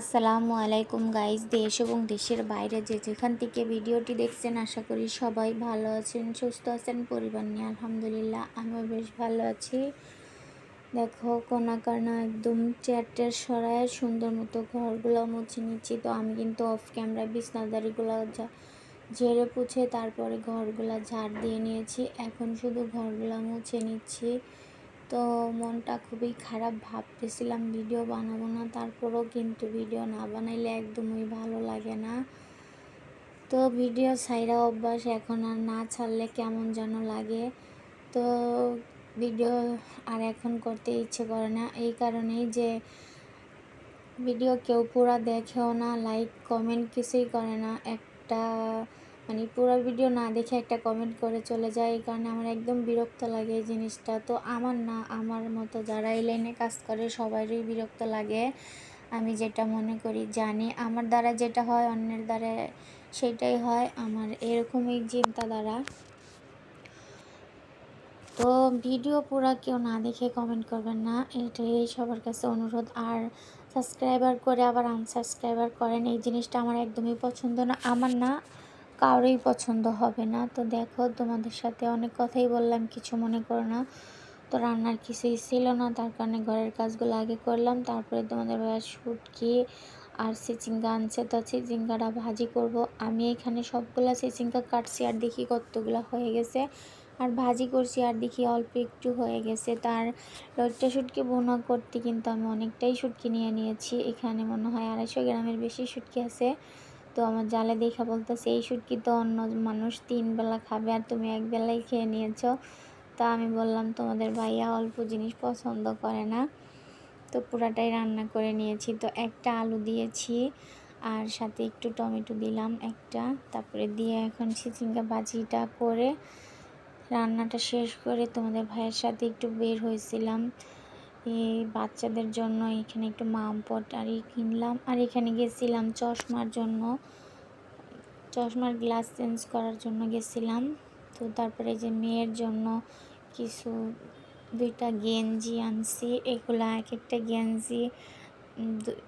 আসসালামু আলাইকুম গাইজ দেশ এবং দেশের বাইরে যে যেখান থেকে ভিডিওটি দেখছেন, আশা করি সবাই ভালো আছেন, সুস্থ আছেন, পরিবার নিয়ে আলহামদুলিল্লাহ আমিও বেশ ভালো আছি। দেখো কোনা কানা একদম চেয়ারটের সরায় সুন্দর মতো ঘরগুলো মুছে নিচ্ছি। তো আমি কিন্তু অফ ক্যামেরা বিছনাদারিগুলো ঝেড়ে পুছে তারপরে ঘরগুলো ঝাড় দিয়ে নিয়েছি। এখন শুধু ঘরগুলো মুছে নিচ্ছি। তো মনটা খুবই খারাপ, ভাবতেছিলাম ভিডিও বানাবো না, তারপরেও কিন্তু ভিডিও না বানাইলে একদমই ভালো লাগে না। তো ভিডিও সাইরা অভ্যাস এখন আর না ছাড়লে কেমন যেন লাগে। তো ভিডিও আর এখন করতে ইচ্ছে করে না, এই কারণেই যে ভিডিও কেউ পুরা দেখেও না লাইক কমেন্ট কিছুই করে না। একটা মানে পুরো ভিডিও না দেখে একটা কমেন্ট করে চলে যায় এই কারণে আমার একদম বিরক্ত লাগে এই জিনিসটা। তো আমার না, আমার মতো যারা এই লাইনে কাজ করে সবারই বিরক্ত লাগে। আমি যেটা মনে করি জানি, আমার দ্বারা যেটা হয়, অন্যের দ্বারা সেটাই হয়। আমার এরকমই চিন্তাধারা। তো ভিডিও পুরো কেউ না দেখে কমেন্ট করবেন না, এটাই সবার কাছে অনুরোধ। আর সাবস্ক্রাইবার করে আবার আনসাবস্ক্রাইবার করেন, এই জিনিসটা আমার একদমই পছন্দ না। আমার না কারোই পছন্দ হবে না। তো দেখো, তোমাদের সাথে অনেক কথাই বললাম, কিছু মনে করো না। তো রান্নার কিছুই ছিল না, তার কারণে ঘরের কাজগুলো আগে করলাম। তারপরে তোমাদের ভাইয়া শুটকি আর চিচিঙ্গা আনছে। তো চিচিঙ্গাটা ভাজি করব। আমি এখানে সবগুলা চিচিঙ্গা কাটছি আর দেখি কতগুলো হয়ে গেছে। আর ভাজি করছি আর দেখি অল্প একটু হয়ে গেছে। তার লইট্টা শুটকি বোনা করতে কিন্তু আমি অনেকটাই শুটকি নিয়ে নিয়েছি। এখানে মনে হয় আড়াইশো গ্রামের বেশি শুটকি আছে। তো আমার জালে দেখা বলতেছে, এই শুটকি তো অন্য মানুষ তিন বেলা খাবে আর তুমি এক বেলাই খেয়ে নিয়েছো। তা আমি বললাম, তোমাদের ভাইয়া অল্প জিনিস পছন্দ করে না। তো পুরাটাই রান্না করে নিয়েছি। তো একটা আলু দিয়েছি আর সাথে একটু টমেটো দিলাম একটা। তারপরে দিয়ে এখন চিচিঙ্গা ভাজিটা করে রান্নাটা শেষ করে তোমাদের ভাইয়ের সাথে একটু বের হয়েছিলাম। এই বাচ্চাদের জন্য এখানে একটু মাম পটারি কিনলাম। আর এখানে গেছিলাম চশমার জন্য। চশমার গ্লাস চেঞ্জ করার জন্য গেছিলাম। তো তারপরে যে মেয়ের জন্য কিছু দুইটা গেঞ্জি আনছি। এগুলো এক একটা গেঞ্জি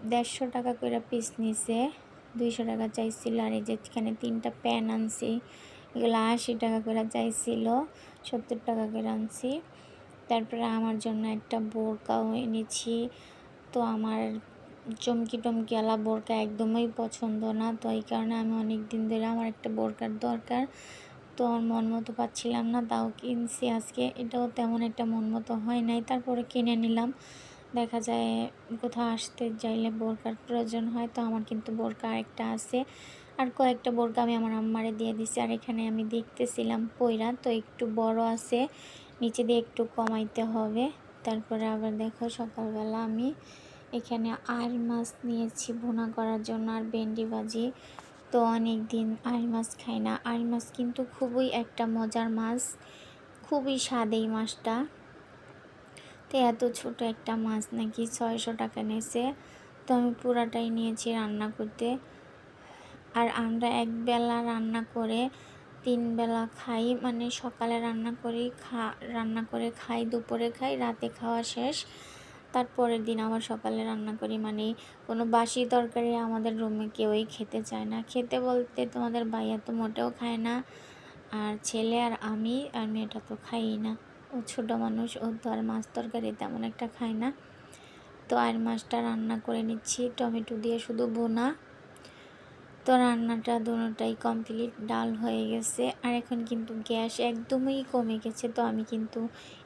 দেড়শো টাকা করে পিস নিছে। দুইশো টাকা চাইছিল। আর এই যে এখানে তিনটা প্যান আনছি। এগুলো আশি টাকা করে চাইছিল। সত্তর টাকা করে আনছি। তারপরে আমার জন্য একটা বোরকাও এনেছি। তো আমার চমকি টমকি আলা বোরকা একদমই পছন্দ না। তো এই কারণে আমি অনেক দিন ধরে আমার একটা বোরকার দরকার। তো আমার মন মতো পাচ্ছিলাম না, তাও কিনছি আজকে। এটাও তেমন একটা মন মতো হয় নাই। তারপরে কিনে নিলাম। দেখা যায় কোথাও আসতে চাইলে বোরকার প্রয়োজন হয়। তো আমার কিন্তু বোরকা আরেকটা আছে। আর কয়েকটা বোরকা আমি আমার আম্মারে দিয়ে দিছি, আর এখানে আমি দেখতেছিলাম পইরা, তো একটু বড় আছে, নিচে দিয়ে একটু কমাইতে হবে। তারপরে আবার দেখো সকালবেলা আমি এখানে আর মাছ নিয়েছি ভুনা করার জন্য আর ভেন্ডি ভাজি। তো অনেক দিন আর মাছ খাই না। আর মাছ কিন্তু খুবই একটা মজার মাছ, খুবই স্বাদ এই মাছটা। তো এত ছোট একটা মাছ নাকি ছয়শো টাকা নিয়েছে। তো আমি পুরাটাই নিয়েছি রান্না করতে। আর আমরা একবেলা রান্না করে তিন বেলা খাই মানে সকালে রান্না করি, খা, রান্না করে খাই, দুপুরে খাই, রাতে খাওয়া শেষ। তারপরের দিন আবার সকালে রান্না করি মানে কোনো বাসি তরকারি আমাদের রুমে কেউই খেতে চায় না। খেতে বলতে তোমাদের ভাইয়া তো মোটেও খায় না, আর ছেলে আর আমি, আর মেয়েটা তো খাই না। ও ছোটো মানুষ, ও তো আর মাছ তরকারি তেমন একটা খায় না। তো আর মাছটা রান্না করে নিচ্ছি, টমেটো দিয়ে শুধু বোনা তো রান্নাটা দুটাই কমপ্লিট ডাল হয়ে গেছে। আর এখন কিন্তু গ্যাস একদমই কমে গেছে, তো আমি কিন্তু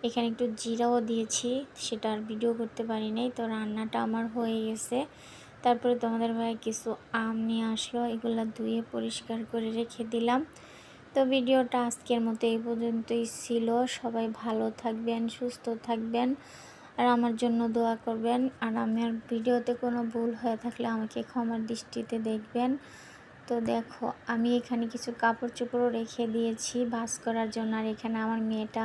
এখানে একটু জিরাও দিয়েছি, সেটা আর ভিডিও করতে পারি নাই। তো রান্নাটা আমার হয়ে গেছে। তারপরে তোমাদের ভাই কিছু আম নিয়ে আসলো, এগুলো ধুয়ে পরিষ্কার করে রেখে দিলাম। তো ভিডিওটা আজকের মতো এই পর্যন্তই ছিল। সবাই ভালো থাকবেন, সুস্থ থাকবেন, আর আমার জন্য দোয়া করবেন। আর আমার ভিডিওতে কোনো ভুল হয়ে থাকলে আমাকে ক্ষমার দৃষ্টিতে দেখবেন। তো দেখো, আমি এখানে কিছু কাপড় চোপড়ও রেখে দিয়েছি বাস করার জন্য। আর এখানে আমার মেয়েটা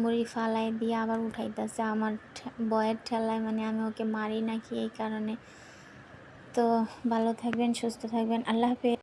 মুড়ি ফালাই দিয়ে আবার উঠাইতেছে আমার বয়ের ঠেলায় মানে আমি ওকে মারি নাকি এই কারণে। তো ভালো থাকবেন, সুস্থ থাকবেন। আল্লাহ হাফেজ।